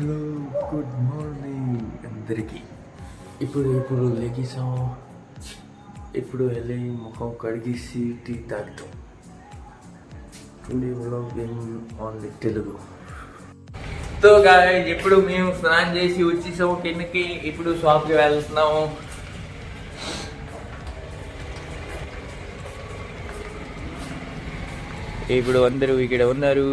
Hello good morning అందరికీ. ఇప్పుడు ఇప్పుడు లెగిసాం. ఇప్పుడు వెళ్ళి ముఖం కడిగేసి టీ తాగుతాం. Today game only Telugu so guys ఇప్పుడు మేము స్నానం చేసి వచ్చేసాము కిందకి. ఇప్పుడు షాప్కి వెళ్తున్నాము. ఇప్పుడు అందరూ ఇక్కడ ఉన్నారు.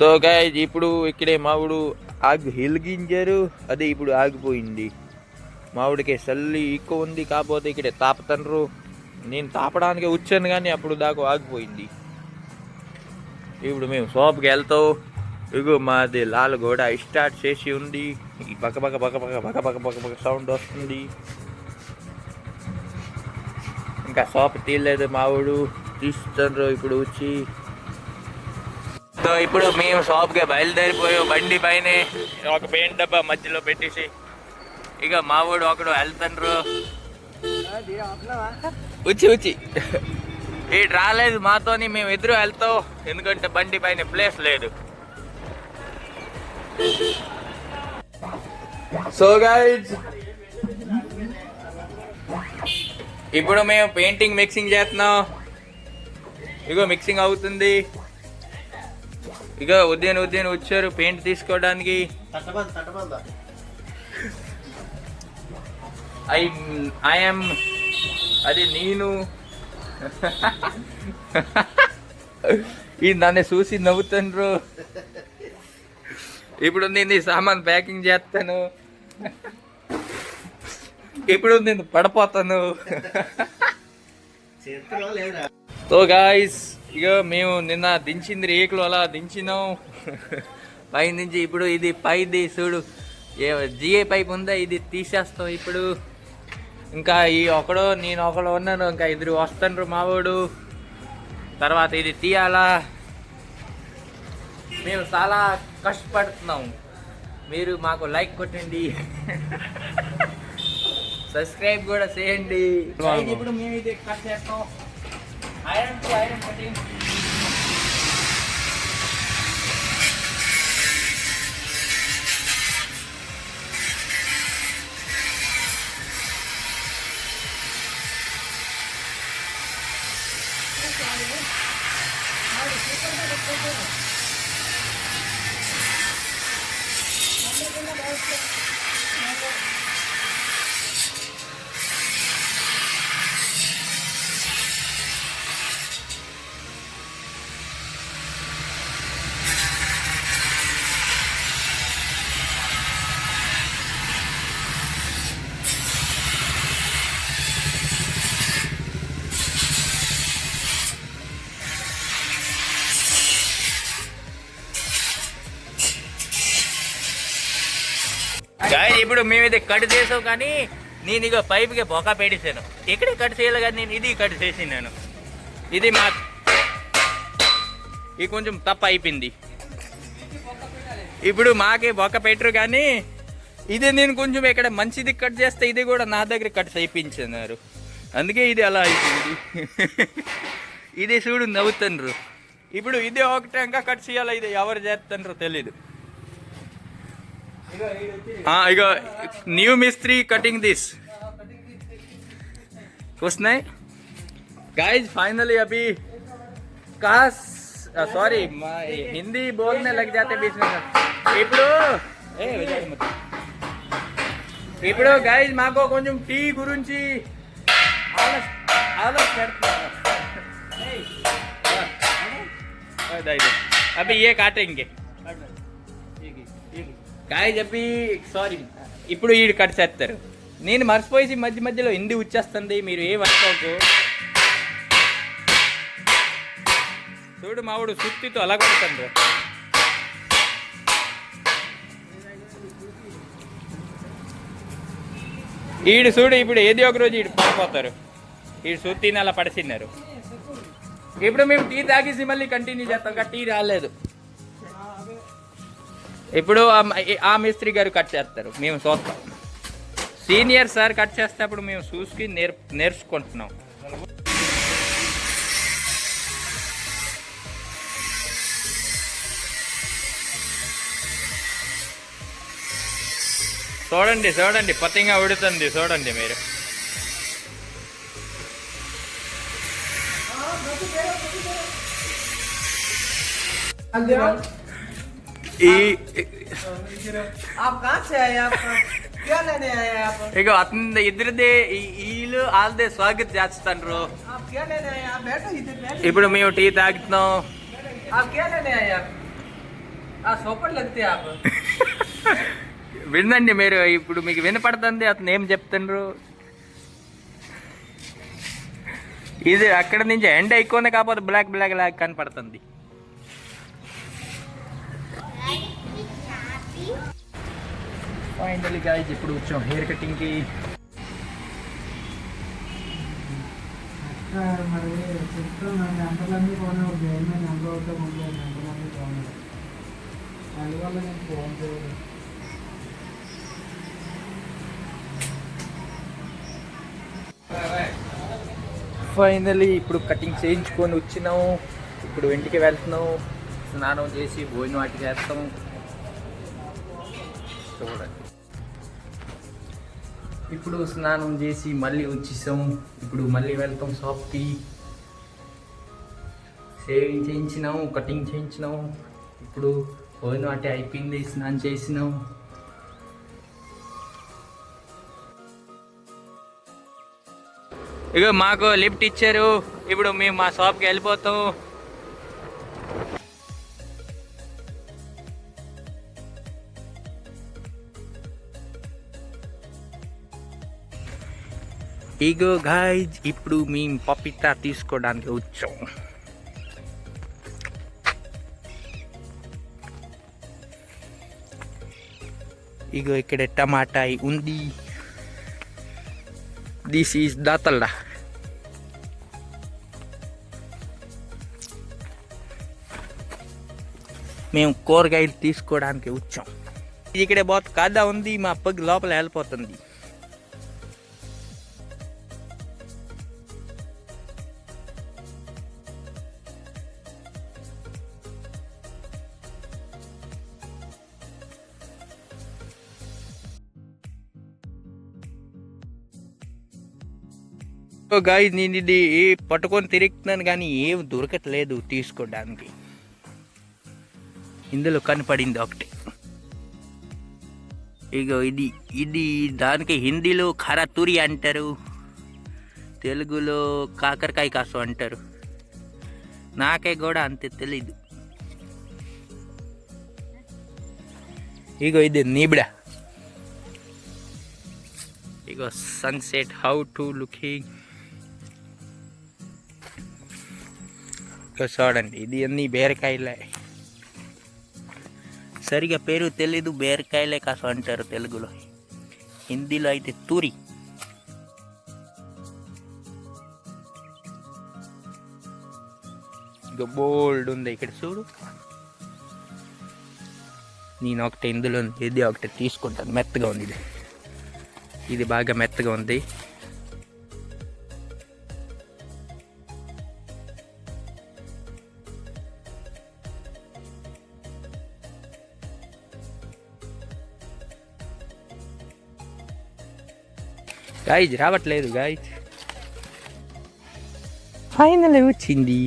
సో గాయజ్ ఇప్పుడు ఇక్కడే మావుడు ఆగి హిలిగించారు అదే ఇప్పుడు ఆగిపోయింది. మామిడికి చల్లి ఎక్కువ ఉంది కాకపోతే ఇక్కడే తాపతండ్రు. నేను తాపడానికి వచ్చాను కానీ అప్పుడు దాకా ఆగిపోయింది. ఇప్పుడు మేము షాప్కి వెళ్తాం. ఇగో మాది లాల్ గోడ స్టార్ట్ చేసి ఉంది. ఈ పక్క పక్క పక్క పక్క పక్క పక్క పక్క పక్క సౌండ్ వస్తుంది. ఇంకా షాప్ తీయలేదు మావుడు తీస్తుండ్రు ఇప్పుడు వచ్చి. సో ఇప్పుడు మేము షాప్కి బయలుదేరిపోయాం. బండి పైన ఒక పెయింట్ డబ్బా మధ్యలో పెట్టేసి. ఇక మావాడు ఒకడు వెళ్తుండ్రు. వచ్చి వచ్చి వీడు రాలేదు మాతోని మేము ఎదురు వెళ్తాం. ఎందుకంటే బండి పైన ప్లేస్ లేదు. సో గైడ్స్ ఇప్పుడు మేము పెయింటింగ్ మిక్సింగ్ చేస్తున్నాం. ఇగో మిక్సింగ్ అవుతుంది. ఇక ఉదయం ఉదయం వచ్చారు పెయింట్ తీసుకోవడానికి. ఐ ఐఎమ్ అది నేను. ఈ నన్ను చూసి నవ్వుతుండ్రు. ఇప్పుడు నేను ఈ సామాన్ ప్యాకింగ్ చేస్తాను. ఇప్పుడు నేను పడిపోతాను. సో గాయస్ ఇక మేము నిన్న దించింది రేకులు అలా దించినాం. పై నుంచి ఇప్పుడు ఇది పైది చూడు. ఏ జిఏ పైప్ ఉందా? ఇది తీసేస్తాం ఇప్పుడు. ఇంకా ఈ ఒకడు నేను ఒకడు ఉన్నాను. ఇంకా ఇద్దరు వస్తుండ్రు మావాడు తర్వాత ఇది తీయాలా? మేము చాలా కష్టపడుతున్నాం. మీరు మాకు లైక్ కొట్టండి. సబ్స్క్రైబ్ కూడా చేయండి. ఇప్పుడు మేము ఇది కట్ చేస్తాం. iron to iron cutting. ఇప్పుడు మేము ఇది కట్ చేసాం కానీ నేను ఇక పైప్కి బొక్క పెట్టేశాను. ఇక్కడే కట్ చేయాలి కానీ నేను ఇది కట్ చేసినాను. ఇది మా ఇది కొంచెం తప్పు అయిపోయింది. ఇప్పుడు మాకే బొక్క పెట్టరు కానీ ఇది నేను కొంచెం ఇక్కడ మంచిది కట్ చేస్తే ఇది కూడా నా దగ్గర కట్ చేయించినారు. అందుకే ఇది అలా అయిపోయింది. ఇది చూడు నవ్వుతుండ్రు. ఇప్పుడు ఇది ఒకటే ఇంకా కట్ చేయాలి? ఇది ఎవరు చేస్తుండ్రో తెలీదు. हाँ इगो न्यू मिस्त्री कटिंग दिस कुछ नहीं गाइस फाइनली अभी काश सॉरी हिंदी बोलने लग जाते बीच में ఇప్పుడు ఏ విజయ్ మత. ఇప్పుడు గైజ్ మాకు కొంచెం టీ గురించి ఆలోచ ఆలోచన పెడుతున్నారు ఏయ్, ఆ, కాయ చెప్పి సారీ ఇప్పుడు వీడు కట్ చేస్తారు. నేను మర్చిపోయి మధ్య మధ్యలో హిందీ వచ్చేస్తుంది మీరు ఏ వర్కోకు చూడు మావుడు సుత్తితో అలా కొడుతుంది ఈడు చూడు ఇప్పుడు ఏది ఒక రోజు ఈడు పడిపోతారు. ఈడు సుత్తిని అలా పడిసిన్నారు ఇప్పుడు మేము టీ తాగేసి మళ్ళీ కంటిన్యూ చేస్తాం ఇంకా టీ రాలేదు. ఇప్పుడు ఆ మిస్త్రి గారు కట్ చేస్తారు. మేము చూస్తాం. సీనియర్ సార్ కట్ చేస్తే అప్పుడు మేము చూసుకి నేర్ నేర్చుకుంటున్నాం. చూడండి చూడండి. పతంగా ఉడుతుంది. చూడండి మీరు. అంతేనా? ఈ ఇక అతని ఇద్దరిదే వీళ్ళు వాళ్ళదే స్వాగత్ చేస్తారు ఇప్పుడు మేము టీ తాగుతున్నాం. వినండి మీరు ఇప్పుడు మీకు వినపడుతుంది అతను ఏం చెప్తుండ్రు? ఇది అక్కడ నుంచి ఎండ్ అయిపోయింది కాకపోతే బ్లాక్ బ్లాక్ లాగా కనపడుతుంది. ఫైనల్లీ గాయస్ ఇప్పుడు వచ్చాం. హెయిర్ కటింగ్కి మరి చెప్తున్నాను ఎంతమంది పోనీ ఒక గవర్నమెంట్ నెంబర్ అవుతా ముందు అందువల్ల నేను ఫోన్ చేయలేదు. ఫైనలీ ఇప్పుడు కటింగ్ చేయించుకొని వచ్చినాము ఇప్పుడు ఇంటికి వెళ్తున్నాం. స్నానం చేసి భోజనం వాటి చేస్తాం చూడండి ఇప్పుడు స్నానం చేసి మళ్ళీ వచ్చేసాం ఇప్పుడు మళ్ళీ వెళ్తాం షాప్కి షేవింగ్ చేయించినాము కటింగ్ చేయించినాము. ఇప్పుడు పోయిన వాటి అయిపోయింది స్నానం చేసినాం ఇక మాకు లిఫ్ట్ ఇచ్చారు. ఇప్పుడు మేము మా షాప్కి వెళ్ళిపోతాం ఇగో గాయ్ ఇప్పుడు మేము పపితా తీసుకోవడానికి వచ్చాం. ఇగో ఇక్కడ టమాటా ఉంది. దిస్ ఈజ్ దాతల్లా. మేము కూరగాయలు తీసుకోవడానికి వచ్చాం. ఇక్కడ బాత్ కాదా ఉంది మా పగ్ లోపల వెళ్ళిపోతుంది. గాయ నేను ఇది పట్టుకొని తిరుగుతున్నాను కానీ ఏం దొరకట్లేదు తీసుకోవడానికి. ఇందులో కనపడింది ఒకటి. ఇగో ఇది ఇది దానికి హిందీలో ఖరాతూరి అంటారు. తెలుగులో కాకరకాయ కాసు అంటారు. నాకే కూడా అంతే తెలీదు. ఇగో ఇది నీబిడ ఇగో సన్సెట్ హౌ టు లుకింగ్ ఇగో చూడండి ఇది అన్ని బీరకాయలే. సరిగా పేరు తెలీదు బీరకాయలే కాసు అంటారు తెలుగులో. హిందీలో అయితే తూరి. ఇక బోల్డ్ ఉంది ఇక్కడ చూడు. నేను ఒకటి ఇందులో ఇది ఒకటి తీసుకుంటాను. మెత్తగా ఉంది ఇది. ఇది బాగా మెత్తగా ఉంది. గాయజ్ రావట్లేదు గాయజ్ ఫైనల్ వచ్చింది.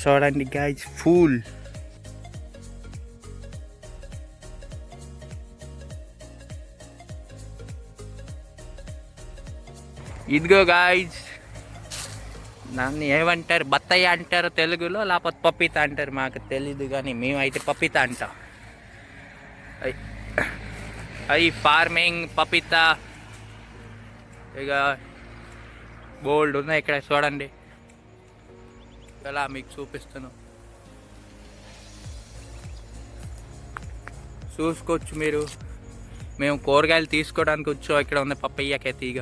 చూడండి గాయజ్ ఫుల్ ఇదిగో గాయజ్ దాన్ని ఏమంటారు? బత్తయ్య అంటారు తెలుగులో లేకపోతే పప్పిత అంటారు? మాకు తెలీదు కానీ మేమైతే పప్పిత అంటాం. అయ్ అవి ఫార్మింగ్ పపిత. ఇక బోల్డ్ ఉన్నాయి ఇక్కడ చూడండి. ఎలా మీకు చూపిస్తాను చూసుకోవచ్చు మీరు. మేము కూరగాయలు తీసుకోవడానికి వచ్చాం. ఇక్కడ ఉన్న పప్పయ్యకే తీగ.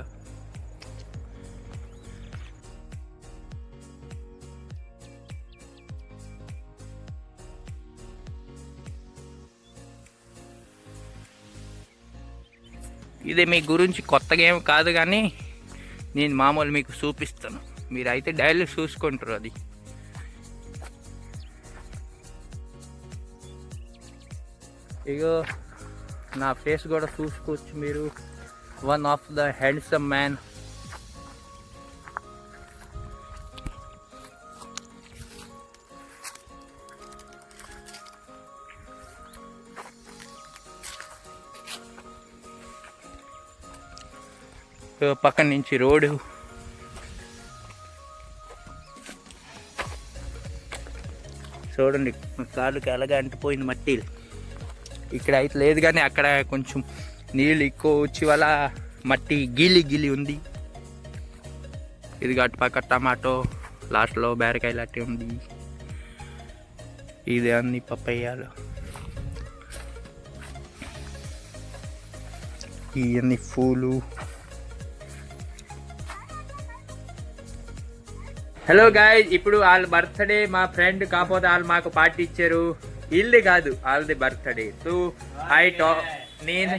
ఇది మీ గురించి కొత్తగా ఏం కాదు కానీ నేను మామూలు మీకు చూపిస్తాను. మీరు అయితే డైలీ చూసుకుంటారు అది. ఇగో నా ఫేస్ కూడా చూసుకోవచ్చు మీరు. One of the handsome man పక్కన నుంచి రోడ్డు చూడండి మా కాళ్ళకి ఎలాగ అంటిపోయింది మట్టి. ఇక్కడ అయితే లేదు కానీ అక్కడ కొంచెం నీళ్ళు ఎక్కువ వచ్చి వల్ల మట్టి గిలి గిలి ఉంది. ఇది అటు పక్క టమాటో లాస్ట్లో బీరకాయ లాంటి ఉంది. ఇది అన్ని పప్పయ్యాలు. ఇవన్నీ పూలు. హలో గాయ్ ఇప్పుడు వాళ్ళ బర్త్డే మా ఫ్రెండ్ కాకపోతే వాళ్ళు మాకు పార్టీ ఇచ్చారు. ఇల్లు కాదు వాళ్ళది బర్త్డే సో ఐ టా నేను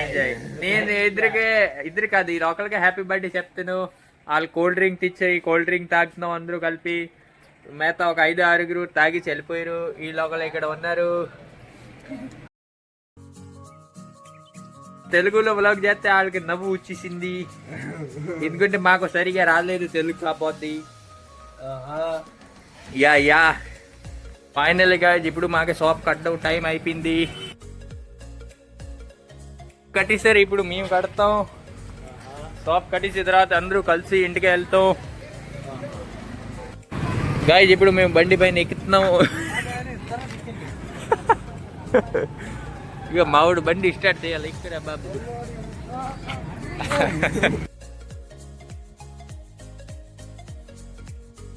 ఎంజాయ్ నేను ఇద్దరికే ఇద్దరు కాదు ఈ ఒకరికి హ్యాపీ బర్త్డే చెప్తాను వాళ్ళు కూల్ డ్రింక్ తెచ్చాయి కూల్ డ్రింక్ తాగుతున్నాం అందరూ కలిపి. మిగతా ఒక ఐదు ఆరుగురు తాగి వెళ్ళిపోయారు ఈ లోకల్ ఇక్కడ ఉన్నారు. తెలుగులో వ్లాగ్ చేస్తే వాళ్ళకి నవ్వు వచ్చేసింది. ఎందుకంటే మాకు సరిగా రాలేదు తెలుగు కాకపోతే యా యా. ఫైనల్గా ఇప్పుడు మాకు షాప్ కట్టడం టైం అయిపోయింది. కట్టేసారు ఇప్పుడు మేము కడతాం. షాప్ కట్టేసిన తర్వాత అందరూ కలిసి ఇంటికి వెళ్తాం. గాయస్ ఇప్పుడు మేము బండి పైన ఎక్కుతున్నాం. ఇక మావుడు బండి స్టార్ట్ చేయాలి. ఇక్కడ బాబు.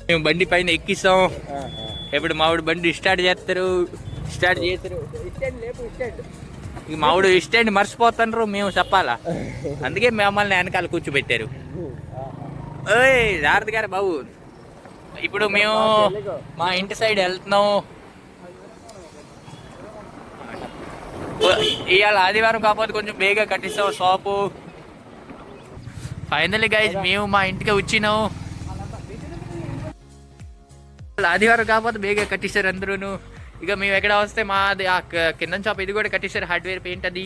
మేము బండి పైన ఎక్కిస్తాం. ఇప్పుడు మావుడు బండి స్టార్ట్ చేస్తారు. స్టార్ట్ చేస్తారు. ఇక మావుడు స్టాండ్ మర్చిపోతారు మేము చెప్పాలా? అందుకే మమ్మల్ని వెనకాల కూర్చోబెట్టారు. ఓయ్ జాగ్రత్త గారు బాబు. ఇప్పుడు మేము మా ఇంటి సైడ్ వెళ్తున్నాం. ఇవాళ ఆదివారం కాకపోతే కొంచెం బేగా కట్టిస్తాం షాపు. ఫైనల్లీ గైజ్ మేము మా ఇంటికి వచ్చినాం. ఆదివారం కాకపోతే బేగా కట్టిస్తారు అందరూ ఇక మేము ఎక్కడ వస్తే మాది ఆ కింద షాప్ ఇది కూడా కట్టిస్తారు హార్డ్వేర్ పెయింట్ అది.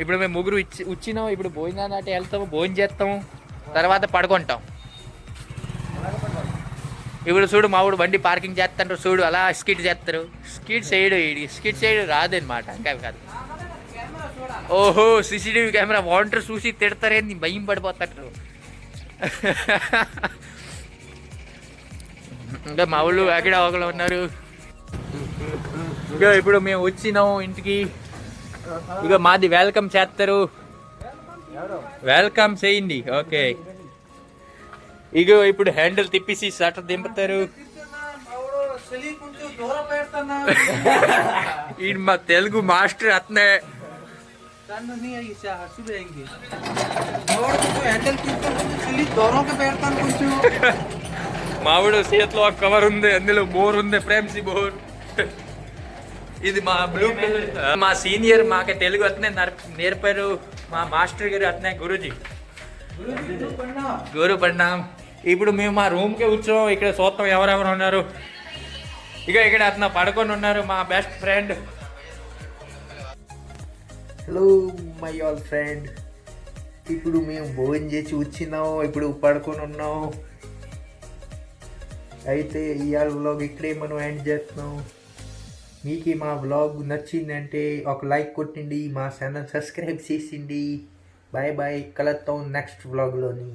ఇప్పుడు మేము ముగ్గురు ఇచ్చి వచ్చినాం ఇప్పుడు భోజనాలు అంటే వెళ్తాము భోజనం చేస్తాము తర్వాత పడుకుంటాం. ఇప్పుడు చూడు మా ఊడు బండి పార్కింగ్ చేస్తాడు చూడు అలా స్కిట్ చేస్తారు స్కిట్ చేయడు స్కిట్ చేయడు రాదనమాట ఇంకా కాదు. ఓహో సీసీటీవీ కెమెరా వాంటర్ చూసి తిడతారేంది భయం పడిపోతారు. ఇంకా మా ఊళ్ళు ఎక్కడ ఒకళ్ళు ఉన్నారు? ఇక ఇప్పుడు మేము వచ్చినాం ఇంటికి. ఇక మాది వెల్కమ్ చేస్తారు వెల్కమ్ చేయండి ఓకే. ఇగో ఇప్పుడు హ్యాండిల్ తిప్పేసి షటర్ దింపుతారు. ఈ మా తెలుగు మాస్టర్ అతనే. మావిడు చేతిలో కవర్ ఉంది అందులో బోర్ ఉంది ప్రేమ్సి బోర్. ఇది మా బ్లూ మా సీనియర్ మాకు తెలుగు అతనే నర్- నేర్పారు. మా మాస్టర్ గారు అతనే గురుజీ. గురు పడినాం ఇప్పుడు మేము మా రూమ్కే కూర్చోం ఇక్కడ చూస్తాం ఎవరెవరు ఉన్నారు. ఇక ఇక్కడ అతను పడుకొని ఉన్నారు మా best friend hello my all friend ఇప్పుడు మేము భోజనం చేసి వచ్చినాం ఇప్పుడు పడుకొని ఉన్నాం. అయితే ఇవాళ వ్లాగ్ ఇక్కడే మనం ఎండ్ చేస్తున్నాం. మీకు మా వ్లాగ్ నచ్చిందంటే ఒక లైక్ కొట్టండి మా ఛానల్ సబ్స్క్రైబ్ చేసిండి బాయ్ బాయ్ కలుద్దాం నెక్స్ట్ వ్లాగ్లోని